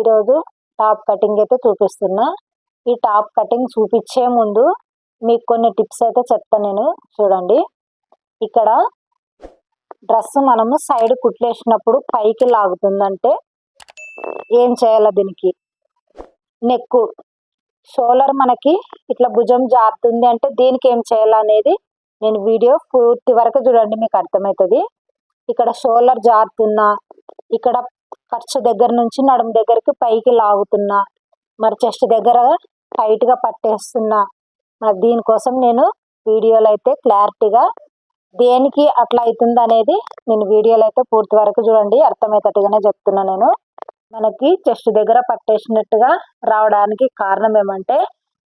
ఈరోజు top cutting అయితే చూపిస్తున్నా. ఈ టాప్ కటింగ్ చూపించే ముందు మీకు కొన్ని టిప్స్ అయితే చెప్తాను నేను. చూడండి. ఇక్కడ డ్రెస్ మనము సైడ్ కుట్లేసినప్పుడు పైకి లాగుతుందంటే ఏం చేయాలి దీనికి? నెక్ షోలర్ మనకి ఇట్లా భుజం జారుతుంది అంటే దీనికి ఏం చేయాలనేది నేను వీడియో పూర్తి వరకు చూడండి మీకు అర్థమవుతుంది. ఇక్కడ షోలర్ జారుతున్నా ఇక్కడ ఖర్చు దగ్గర నుంచి నడుము దగ్గరికి పైకి లాగుతున్నా. మరి చెస్ట్ దగ్గర టైట్గా పట్టేస్తున్నా. మరి దీనికోసం నేను వీడియోలో అయితే క్లారిటీగా దేనికి అట్లా అవుతుంది అనేది నేను వీడియోలో అయితే పూర్తి వరకు చూడండి. అర్థమయ్యేటట్టుగానే చెప్తున్నా నేను. మనకి చెస్ట్ దగ్గర పట్టేసినట్టుగా రావడానికి కారణం ఏమంటే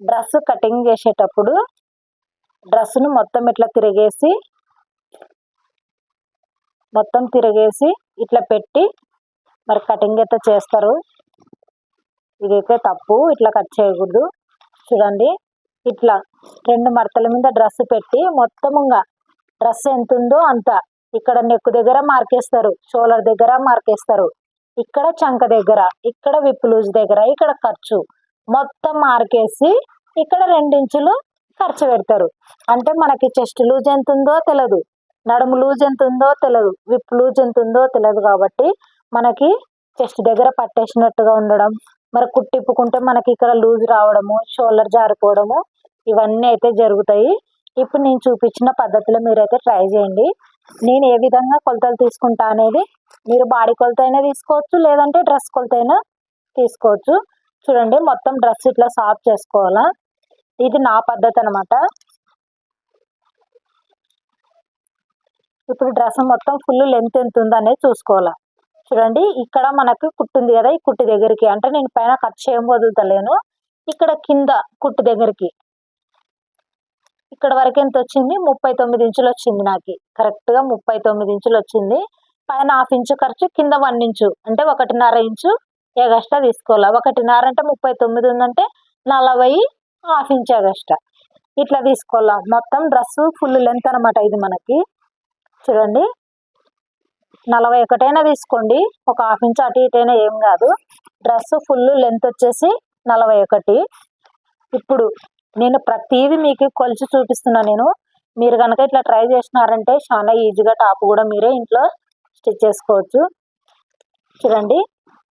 డ్రెస్ కటింగ్ చేసేటప్పుడు డ్రెస్సును మొత్తం ఇట్లా తిరిగేసి మొత్తం తిరిగేసి ఇట్లా పెట్టి మరి కటింగ్ అయితే చేస్తారు. ఇదైతే తప్పు ఇట్లా కట్ చేయకూడదు. చూడండి ఇట్లా రెండు మడతల మీద డ్రెస్ పెట్టి మొత్తముగా డ్రెస్ ఎంత ఉందో అంత. ఇక్కడ నెక్కు దగ్గర మార్కేస్తారు షోలర్ దగ్గర మార్కేస్తారు ఇక్కడ చంక దగ్గర ఇక్కడ విప్ లూజ్ దగ్గర ఇక్కడ ఖర్చు. మొత్తం మార్కేసి ఇక్కడ రెండించులు ఖర్చు పెడతారు. అంటే మనకి చెస్ట్ లూజ్ ఎంత ఉందో తెలియదు నడుము లూజ్ ఎంత ఉందో తెలియదు విప్ లూజ్ ఎంత ఉందో తెలియదు కాబట్టి మనకి చెస్ట్ దగ్గర పట్టేసినట్టుగా ఉండడం. మరి కుట్టిప్పుకుంటే మనకి ఇక్కడ లూజ్ రావడము షోల్డర్ జారిపోవడము ఇవన్నీ అయితే జరుగుతాయి. ఇప్పుడు నేను చూపించిన పద్ధతిలో మీరైతే ట్రై చేయండి. నేను ఏ విధంగా కొలతలు తీసుకుంటా అనేది మీరు బాడీ కొలత అయినా తీసుకోవచ్చు లేదంటే డ్రెస్ కొలత అయినా తీసుకోవచ్చు. చూడండి మొత్తం డ్రెస్ ఇట్లా సాఫ్ చేసుకోవాలా? ఇది నా పద్ధతి అనమాట ఇప్పుడు డ్రెస్ మొత్తం ఫుల్ లెంత్ ఎంత ఉందో అనేది చూసుకోవాలా? చూడండి ఇక్కడ మనకు కుట్టుంది కదా ఈ కుట్టు దగ్గరికి. అంటే నేను పైన కట్ చేయం వదులుతలేను. ఇక్కడ కింద కుట్టు దగ్గరికి. ఇక్కడ వరకు ఎంత వచ్చింది? ముప్పై తొమ్మిది ఇంచులు వచ్చింది నాకు. కరెక్ట్గా ముప్పై తొమ్మిది ఇంచులు వచ్చింది. పైన హాఫ్ ఇంచు ఖర్చు కింద వన్ ఇంచు. అంటే ఒకటిన్నర ఇంచు ఎగస్ట్రా తీసుకోవాలి? ఒకటిన్నర అంటే ముప్పై తొమ్మిది ఉందంటే నలభై హాఫ్ ఇంచ్ ఎగస్ట్రా. ఇట్లా తీసుకోవాలా? మొత్తం డ్రెస్ ఫుల్ లెంత్ అనమాట ఇది మనకి. చూడండి నలభై ఒకటైనా తీసుకోండి. ఒక హాఫ్ ఇంచ్ అటు ఇటైనా ఏం కాదు. డ్రెస్ ఫుల్ లెంత్ వచ్చేసి నలభై ఒకటి ఇప్పుడు నేను ప్రతిదీ మీకు కొలిచి చూపిస్తున్నా నేను. మీరు కనుక ఇట్లా ట్రై చేసినారంటే చాలా ఈజీగా టాప్ కూడా మీరే ఇంట్లో స్టిచ్ చేసుకోవచ్చు. చూడండి.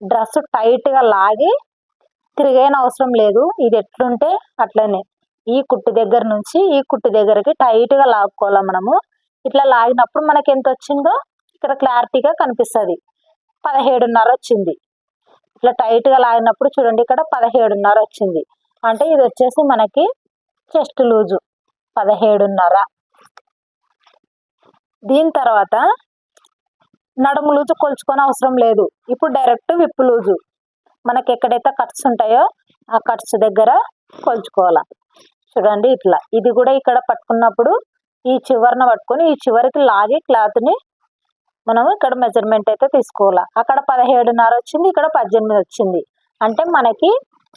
డ్రెస్ టైట్గా లాగి తిరిగైన అవసరం లేదు. ఇది ఎట్లుంటే అట్లనే. ఈ కుట్టు దగ్గర నుంచి ఈ కుట్టు దగ్గరికి టైట్గా లాక్కోవాలి మనము. ఇట్లా లాగినప్పుడు మనకి ఎంత వచ్చిందో ఇక్కడ క్లారిటీగా కనిపిస్తుంది. పదిహేడున్నర వచ్చింది ఇట్లా టైట్గా లాగినప్పుడు చూడండి ఇక్కడ పదిహేడున్నర వచ్చింది అంటే ఇది వచ్చేసి మనకి చెస్ట్ లూజు. పదిహేడున్నర. దీని తర్వాత నడుము లూజు కొలుచుకొని అవసరం లేదు. ఇప్పుడు డైరెక్ట్ విప్పు లూజు. మనకి ఎక్కడైతే కట్స్ ఉంటాయో ఆ కట్స్ దగ్గర కొలుచుకోవాలి. చూడండి ఇట్లా. ఇది కూడా ఇక్కడ పట్టుకున్నప్పుడు ఈ చివరిన పట్టుకొని ఈ చివరికి లాగి క్లాత్ని మనం ఇక్కడ మెజర్మెంట్ అయితే తీసుకోవాలి? అక్కడ పదిహేడున్నర వచ్చింది ఇక్కడ పద్దెనిమిది వచ్చింది. అంటే మనకి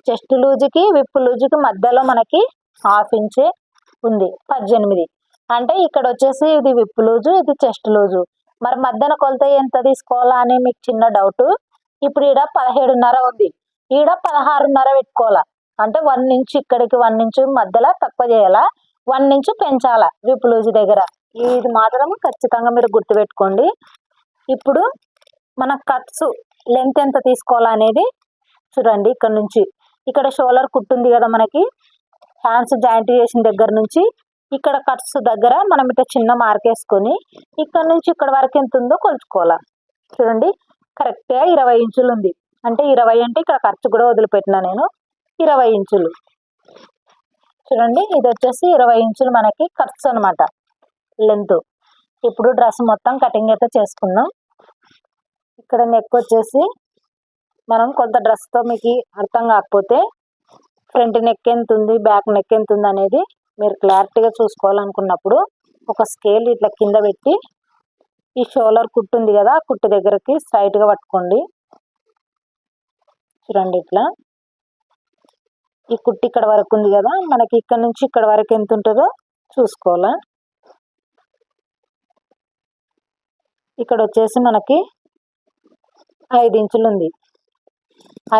చెస్ట్ లూజుకి విప్పు లూజుకి మధ్యలో మనకి హాఫ్ ఇంచే ఉంది పద్దెనిమిది. అంటే ఇక్కడ వచ్చేసి ఇది విప్పు లూజు ఇది చెస్ట్ లూజు. మరి మధ్యన కొలత ఎంత తీసుకోవాలా అని మీకు చిన్న డౌట్ ఇప్పుడు ఈడ పదిహేడున్నర ఉంది. ఈడ పదహారున్నర పెట్టుకోవాలా? అంటే వన్ ఇంచ్ ఇక్కడికి వన్ ఇంచ్ మధ్యలో తక్కువ చేయాలా? వన్ ఇంచ్ పెంచాలా? విప్పు లూజు దగ్గర. ఇది మాత్రం ఖచ్చితంగా మీరు గుర్తుపెట్టుకోండి. ఇప్పుడు మన కట్స్ లెంత్ ఎంత తీసుకోవాలనేది చూడండి ఇక్కడ నుంచి. ఇక్కడ షోలర్ కుట్టుంది కదా మనకి. హ్యాండ్స్ జాయింట్ చేసిన దగ్గర నుంచి ఇక్కడ కట్స్ దగ్గర మనం ఇట్లా చిన్న మార్క్ వేసుకొని ఇక్కడ నుంచి ఇక్కడ వరకు ఎంత ఉందో కొలుచుకోవాలి. చూడండి కరెక్ట్గా ఇరవై ఇంచులు ఉంది. అంటే ఇరవై అంటే ఇక్కడ ఖర్చు కూడా వదిలిపెట్టిన నేను. ఇరవై ఇంచులు. చూడండి ఇది వచ్చేసి ఇరవై ఇంచులు మనకి ఖర్చు అనమాట లెంత్. ఇప్పుడు డ్రెస్ మొత్తం కటింగ్ అయితే చేసుకుందాం ఇక్కడ నెక్ వచ్చేసి మనం కొంత డ్రెస్తో మీకు అర్థం కాకపోతే ఫ్రంట్ నెక్ ఎంత ఉంది బ్యాక్ నెక్ ఎంత ఉంది అనేది మీరు క్లారిటీగా చూసుకోవాలనుకున్నప్పుడు ఒక స్కేల్ ఇట్లా కింద పెట్టి ఈ షోలర్ కుట్టు ఉంది కదా కుట్టు దగ్గరకి స్ట్రైట్గా పట్టుకోండి. చూడండి ఇట్లా. ఈ కుట్టు ఇక్కడ వరకు ఉంది కదా మనకి ఇక్కడ నుంచి ఇక్కడ వరకు ఎంత ఉంటుందో చూసుకోవాలా. ఇక్కడ వచ్చేసి మనకి ఐదు ఇంచులు ఉంది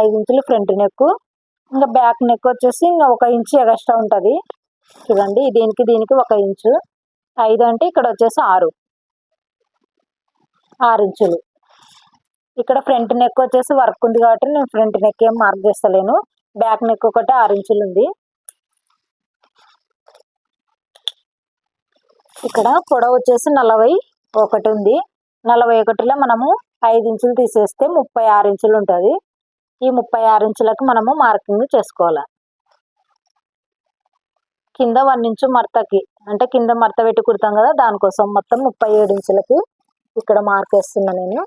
ఐదు ఇంచులు ఫ్రంట్ నెక్ ఇంకా బ్యాక్ నెక్ వచ్చేసి ఇంకా ఒక ఇంచు ఎక్స్ట్రా ఉంటుంది. చూడండి దీనికి దీనికి ఒక ఇంచు. ఐదు అంటే ఇక్కడ వచ్చేసి ఆరు. ఆరు ఇంచులు ఇక్కడ ఫ్రంట్ నెక్ వచ్చేసి వర్క్ ఉంది కాబట్టి నేను ఫ్రంట్ నెక్ ఏం మార్క్ చేస్తలేను. బ్యాక్ నెక్ ఒకటి ఆరు ఇంచులు ఉంది ఇక్కడ పొడవు వచ్చేసి నలభై ఒకటి ఉంది. నలభై ఒకటిలో మనము ఐదు ఇంచులు తీసేస్తే ముప్పై ఆరు ఇంచులు ఉంటుంది ఈ ముప్పై ఆరు ఇంచులకు మనము మార్కింగ్ చేసుకోవాలి. కింద వన్ ఇంచు మడతకి అంటే కింద మడత పెట్టి కుడతాం కదా దానికోసం మొత్తం ముప్పై ఏడు ఇంచులకి ఇక్కడ మార్క్ వేస్తున్నా నేను.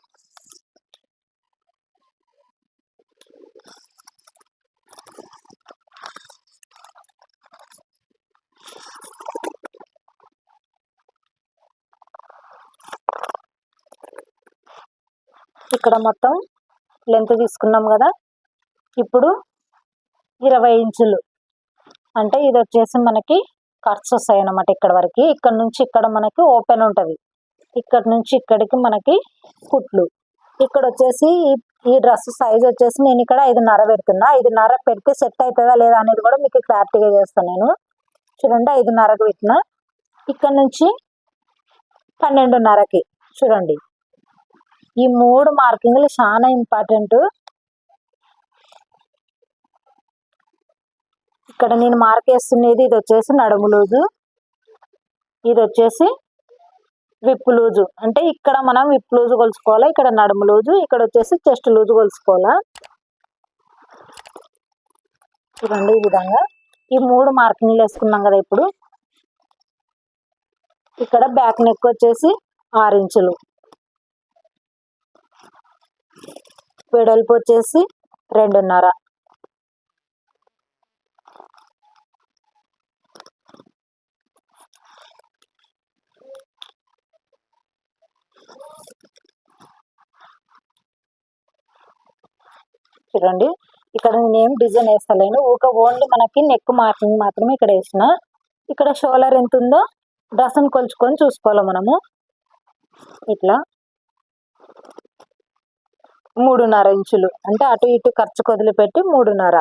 ఇక్కడ మొత్తం లెంత్ తీసుకున్నాం కదా. ఇప్పుడు ఇరవై ఇంచులు. అంటే ఇది వచ్చేసి మనకి కట్స్ వస్తాయి అన్నమాట ఇక్కడ వరకు. ఇక్కడ నుంచి ఇక్కడ మనకి ఓపెన్ ఉంటుంది. ఇక్కడ నుంచి ఇక్కడికి మనకి కుట్లు. ఇక్కడ వచ్చేసి ఈ- డ్రెస్ సైజ్ వచ్చేసి నేను ఇక్కడ ఐదున్నర పెడుతున్నా. ఐదున్నర పెడితే సెట్ అవుతుందా లేదా అనేది కూడా మీకు క్లారిటీగా చేస్తాను నేను. చూడండి ఐదున్నరకు పెట్టిన. ఇక్కడ నుంచి పన్నెండున్నరకి. చూడండి. ఈ మూడు మార్కింగ్లు చాలా ఇంపార్టెంట్. ఇక్కడ నేను మార్క్ వేస్తున్నది ఇది వచ్చేసి నడుము లూజు. ఇది వచ్చేసి విప్ లూజు. అంటే ఇక్కడ మనం విప్ లూజు కొలుసుకోవాలా ఇక్కడ నడుము లూజు ఇక్కడ వచ్చేసి చెస్ట్ లూజు కొలుసుకోవాలా చూడండి ఈ విధంగా. ఈ మూడు మార్కింగ్లు వేసుకున్నాం కదా ఇప్పుడు. ఇక్కడ బ్యాక్ నెక్ వచ్చేసి ఆరు ఇంచులు. వెడల్పు వచ్చేసి రెండున్నర. చూడండి ఇక్కడ నేను డిజైన్ వేస్తలేను. ఊక ఓన్లీ మనకి నెక్ మార్కింగ్ మాత్రమే ఇక్కడ వేసిన. ఇక్కడ షోలర్ ఎంత ఉందో డ్రెస్ని కొలుచుకొని చూసుకోవాలి మనము. ఇట్లా. మూడున్నర ఇంచులు. అంటే అటు ఇటు ఖర్చు వదిలిపెట్టి మూడున్నర.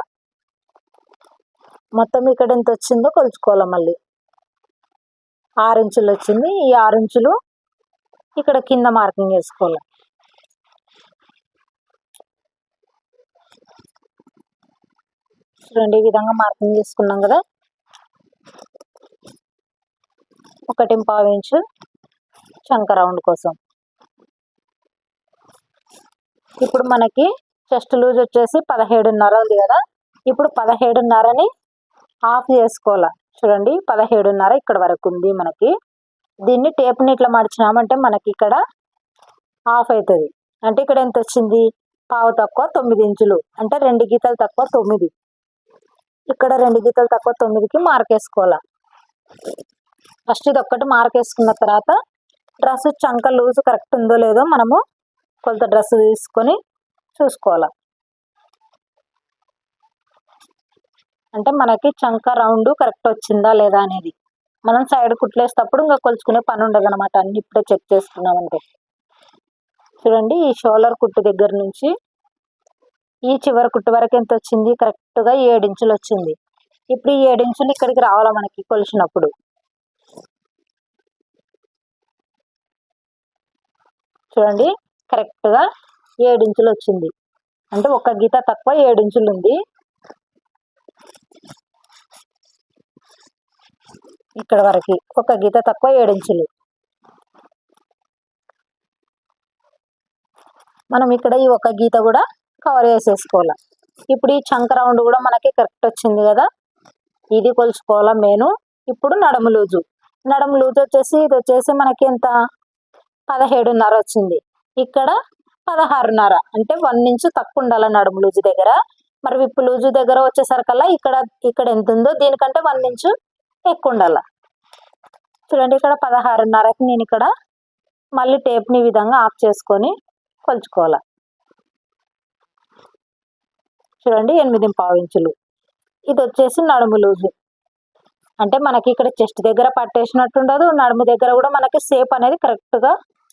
మొత్తం ఇక్కడ ఎంత వచ్చిందో కొలుచుకోవాలి మళ్ళీ. ఆరు ఇంచులు వచ్చింది. ఈ ఆరు ఇంచులు ఇక్కడ కింద మార్కింగ్ చేసుకోవాలి. చూడండి ఈ విధంగా మార్కింగ్ చేసుకున్నాం కదా. ఒకటి పావు ఇంచు చంక రౌండ్ కోసం. ఇప్పుడు మనకి చెస్ట్ లూజ్ వచ్చేసి పదిహేడున్నర ఉంది కదా. ఇప్పుడు పదిహేడున్నరని ఆఫ్ చేసుకోవాలి? చూడండి పదిహేడున్నర ఇక్కడ వరకు ఉంది మనకి. దీన్ని టేప్ని ఇట్లా మడిచినామంటే మనకి ఇక్కడ ఆఫ్ అవుతుంది అంటే ఇక్కడ ఎంత వచ్చింది? పావు తక్కువ తొమ్మిది ఇంచులు. అంటే రెండు గీతలు తక్కువ తొమ్మిది. ఇక్కడ రెండు గీతలు తక్కువ తొమ్మిదికి మార్క్ వేసుకోవాలి? ఫస్ట్ ఇది ఒక్కటి మార్క్ వేసుకున్న తర్వాత డ్రెస్ చంక లూజ్ కరెక్ట్ ఉందో లేదో మనము కొలత డ్రెస్ తీసుకొని చూసుకోవాలి. అంటే మనకి చంక రౌండ్ కరెక్ట్ వచ్చిందా లేదా అనేది. మనం సైడ్ కుట్లేసేటప్పుడు ఇంకా కొలుచుకునే పని ఉండదు అనమాట అన్ని ఇప్పుడే చెక్ చేసుకున్నామంటే. చూడండి ఈ షోలర్ కుట్టు దగ్గర నుంచి ఈ చివరి కుట్టు వరకు ఎంత వచ్చింది? కరెక్ట్గా ఏడించులు వచ్చింది. ఇప్పుడు ఈ ఏడించులు ఇక్కడికి రావాలా మనకి కొలిచినప్పుడు? చూడండి కరెక్ట్గా ఇంచులు వచ్చింది అంటే ఒక గీత తక్కువ ఏడించులు ఉంది ఇక్కడ వరకు ఒక గీత తక్కువ ఇంచులు మనం ఇక్కడ ఈ ఒక గీత కూడా కవర్ చేసేసుకోవాలి. ఇప్పుడు ఈ చంక రౌండ్ కూడా మనకి కరెక్ట్ వచ్చింది కదా. ఇది కొలుచుకోవాలా నేను ఇప్పుడు నడుము లూజు. నడుము లూజు వచ్చేసి ఇది వచ్చేసి మనకి ఎంత? పదిహేడున్నర వచ్చింది ఇక్కడ పదహారున్నర. అంటే వన్ ఇంచు తక్కువ ఉండాలి నడుము లూజు దగ్గర. మరి విప్పు లూజు దగ్గర వచ్చేసరికల్లా ఇక్కడ ఇక్కడ ఎంత ఉందో దీనికంటే వన్ ఇంచు ఎక్కువ ఉండాలి చూడండి ఇక్కడ పదహారున్నరకి నేను ఇక్కడ మళ్ళీ టేప్ని విధంగా ఆఫ్ చేసుకొని కొలుచుకోవాలి. చూడండి ఎనిమిది పావు ఇంచులు. ఇది వచ్చేసి నడుము లూజు. అంటే మనకి ఇక్కడ చెస్ట్ దగ్గర పట్టేసినట్టు ఉండదు నడుము దగ్గర కూడా మనకి సేప్ అనేది కరెక్ట్గా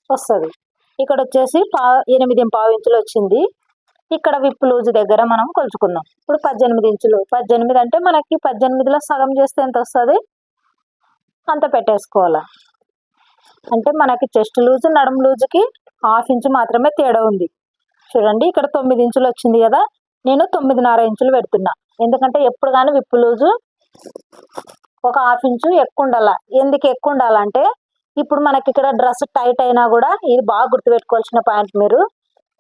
వస్తుంది. ఇక్కడ వచ్చేసి పా ఎనిమిది పావు ఇంచులు వచ్చింది ఇక్కడ విప్పు లూజు దగ్గర మనం కొలుచుకుందాం. ఇప్పుడు పద్దెనిమిది ఇంచులు పద్దెనిమిది అంటే మనకి పద్దెనిమిదిలో సగం చేస్తే ఎంత వస్తుంది అంత పెట్టేసుకోవాలి. అంటే మనకి చెస్ట్ లూజు నడుము లూజుకి హాఫ్ ఇంచు మాత్రమే తేడా ఉంది. చూడండి ఇక్కడ తొమ్మిది ఇంచులు వచ్చింది కదా నేను తొమ్మిదిన్నర ఇంచులు పెడుతున్నా. ఎందుకంటే ఎప్పుడు కానీ విప్పు లూజు ఒక హాఫ్ ఇంచు ఎక్కువ ఉండాల ఎందుకు ఎక్కువ ఉండాలంటే ఇప్పుడు మనకి ఇక్కడ డ్రెస్ టైట్ అయినా కూడా ఇది బాగా గుర్తుపెట్టుకోవాల్సిన పాయింట్ మీరు.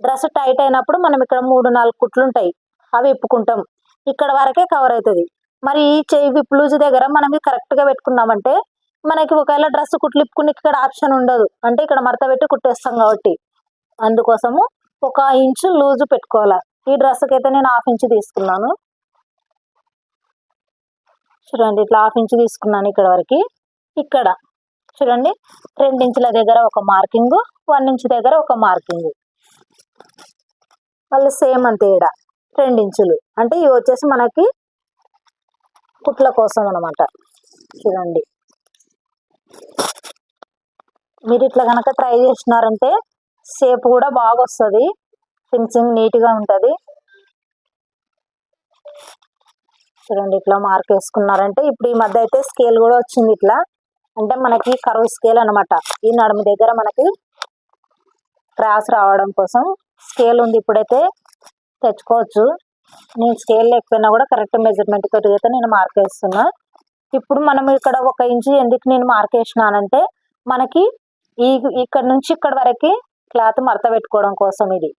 డ్రెస్ టైట్ అయినప్పుడు మనం ఇక్కడ మూడు నాలుగు కుట్లు ఉంటాయి అవి ఇప్పుకుంటాం. ఇక్కడ వరకే కవర్ అవుతుంది మరి ఈ చెయ్యి విప్ లూజ్ దగ్గర మనం ఇది కరెక్ట్గా పెట్టుకున్నామంటే మనకి ఒకవేళ డ్రెస్ కుట్లు ఇప్పుకుని ఇక్కడ ఆప్షన్ ఉండదు. అంటే ఇక్కడ మడత పెట్టి కుట్టేస్తాం కాబట్టి. అందుకోసము ఒక ఇంచు లూజు పెట్టుకోవాలి. ఈ డ్రెస్కి అయితే నేను హాఫ్ ఇంచు తీసుకున్నాను. చూడండి ఇట్లా హాఫ్ ఇంచు తీసుకున్నాను ఇక్కడ వరకు. ఇక్కడ. చూడండి. ఇంచుల దగ్గర ఒక మార్కింగ్ వన్ ఇంచ్ దగ్గర ఒక మార్కింగ్. మళ్ళీ సేమ్ అంతే ఇక్కడ ఇంచులు అంటే ఇవి వచ్చేసి మనకి కుట్ల కోసం అనమాట చూడండి. మీరు ఇట్లా కనుక ట్రై చేసినారంటే షేప్ కూడా బాగా వస్తుంది ఫినిషింగ్ నీట్గా ఉంటుంది. చూడండి ఇట్లా మార్క్ వేసుకున్నారంటే ఇప్పుడు ఈ మధ్య అయితే స్కేల్ కూడా వచ్చింది ఇట్లా. అంటే మనకి కరువు స్కేల్ అనమాట ఈ నడుము దగ్గర మనకి క్రాస్ రావడం కోసం స్కేల్ ఉంది ఇప్పుడైతే. తెచ్చుకోవచ్చు. నేను స్కేల్ లేకపోయినా కూడా కరెక్ట్ మెజర్మెంట్ తోటి అయితే నేను మార్క్ వేస్తున్నా. ఇప్పుడు మనం ఇక్కడ ఒక ఇంచు ఎందుకు నేను మార్క్ వేసినానంటే మనకి ఈ ఇక్కడ నుంచి ఇక్కడ వరకు క్లాత్ మడత పెట్టుకోవడం కోసం ఇది.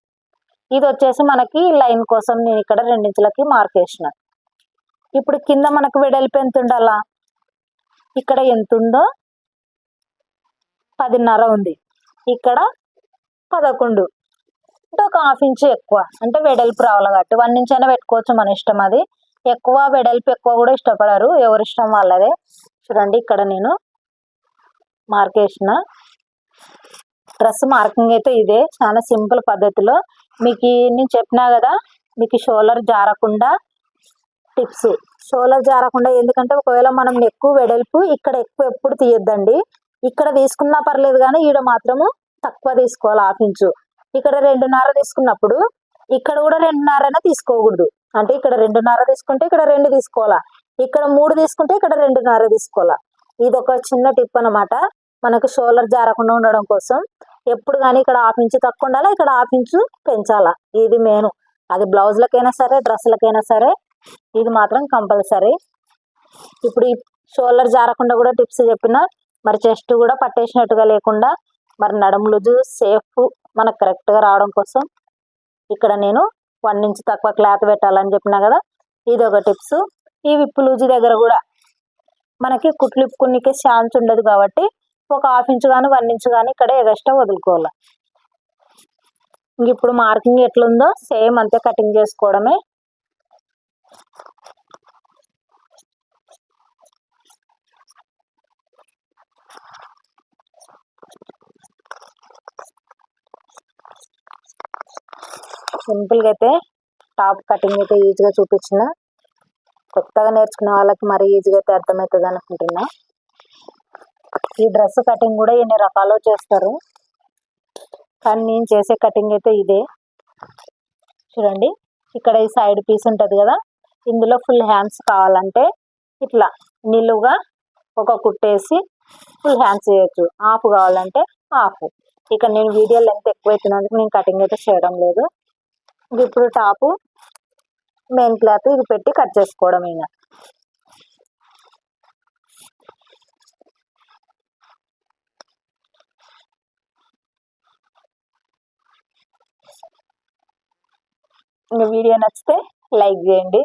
ఇది వచ్చేసి మనకి లైన్ కోసం నేను ఇక్కడ రెండించులకి మార్క్ వేసిన. ఇప్పుడు కింద మనకు వెడల్పు ఎంత ఉండాలా? ఇక్కడ ఎంత ఉందో పదిన్నర ఉంది. ఇక్కడ పదకొండు. అంటే ఒక హాఫ్ ఇంచ్ ఎక్కువ. అంటే వెడల్పు రావాలి కాబట్టి. వన్ ఇంచ్ అయినా పెట్టుకోవచ్చు మన ఇష్టం అది. ఎక్కువ వెడల్పు ఎక్కువ కూడా ఇష్టపడరు. ఎవరి ఇష్టం వాళ్ళదే. చూడండి ఇక్కడ నేను మార్క్ వేసిన. డ్రెస్ మార్కింగ్ అయితే ఇదే. చాలా సింపుల్ పద్ధతిలో. మీకు నేను చెప్పినా కదా మీకు షోల్డర్ జారకుండా టిప్స్. షోల్డర్ జారకుండా ఎందుకంటే ఒకవేళ మనం ఎక్కువ వెడల్పు ఇక్కడ ఎక్కువ ఎప్పుడు తీయొద్దండి. ఇక్కడ తీసుకున్నా పర్లేదు కానీ ఈడ మాత్రము తక్కువ తీసుకోవాలి హాఫ్ ఇంచు. ఇక్కడ రెండున్నర తీసుకున్నప్పుడు ఇక్కడ కూడా రెండున్నరనే తీసుకోకూడదు. అంటే ఇక్కడ రెండున్నర తీసుకుంటే ఇక్కడ రెండు తీసుకోవాలా? ఇక్కడ మూడు తీసుకుంటే ఇక్కడ రెండున్నర తీసుకోవాలా? ఇది ఒక చిన్న టిప్ అనమాట మనకు షోల్డర్ జారకుండా ఉండడం కోసం ఎప్పుడు కానీ ఇక్కడ హాఫ్ ఇంచు తక్కువ ఉండాలా ఇక్కడ హాఫ్ ఇంచు పెంచాలా? ఇది మెయిన్. అది బ్లౌజ్లకైనా సరే డ్రెస్సులకైనా సరే ఇది మాత్రం కంపల్సరీ. ఇప్పుడు ఈ షోల్డర్ జారకుండా కూడా టిప్స్ చెప్పిన మరి చెస్ట్ కూడా పట్టేసినట్టుగా లేకుండా మరి నడుములు సేఫ్ మనకు కరెక్ట్గా రావడం కోసం ఇక్కడ నేను వన్ ఇంచ్ తక్కువ క్లాత్ పెట్టాలని చెప్పినా కదా ఇది ఒక టిప్స్. ఈ విప్పు లూజు దగ్గర కూడా మనకి కుట్లు ఇప్పుకునికే ఛాన్స్ ఉండదు కాబట్టి ఒక హాఫ్ ఇంచ్ కానీ వన్ ఇంచ్ కానీ ఇక్కడ ఎగస్ట్రా వదులుకోవాలి. ఇంక ఇప్పుడు మార్కింగ్ ఎట్లుందో సేమ్ అంతే కటింగ్ చేసుకోవడమే. సింపుల్గా అయితే టాప్ కటింగ్ అయితే ఈజీగా చూపించిన. కొత్తగా నేర్చుకునే వాళ్ళకి మరీ ఈజీగా అయితే అర్థమవుతుంది అనుకుంటున్నా. ఈ డ్రెస్ కటింగ్ కూడా ఎన్ని రకాలు చేస్తారు? కానీ నేను చేసే కటింగ్ అయితే ఇదే. చూడండి ఇక్కడ ఈ సైడ్ పీస్ ఉంటుంది కదా ఇందులో ఫుల్ హ్యాండ్స్ కావాలంటే ఇట్లా నిలువుగా ఒక కుట్టేసి ఫుల్ హ్యాండ్స్ చేయొచ్చు. హాఫ్ కావాలంటే హాఫ్ ఇక నేను వీడియో లెంత్ ఎక్కువ అవుతున్నందుకు నేను కటింగ్ అయితే చేయడం లేదు. ఇప్పుడు టాపు మెయిన్ క్లాత్ ఇది పెట్టి కట్ చేసుకోవడం ఇంకా. వీడియో నచ్చితే లైక్ చేయండి.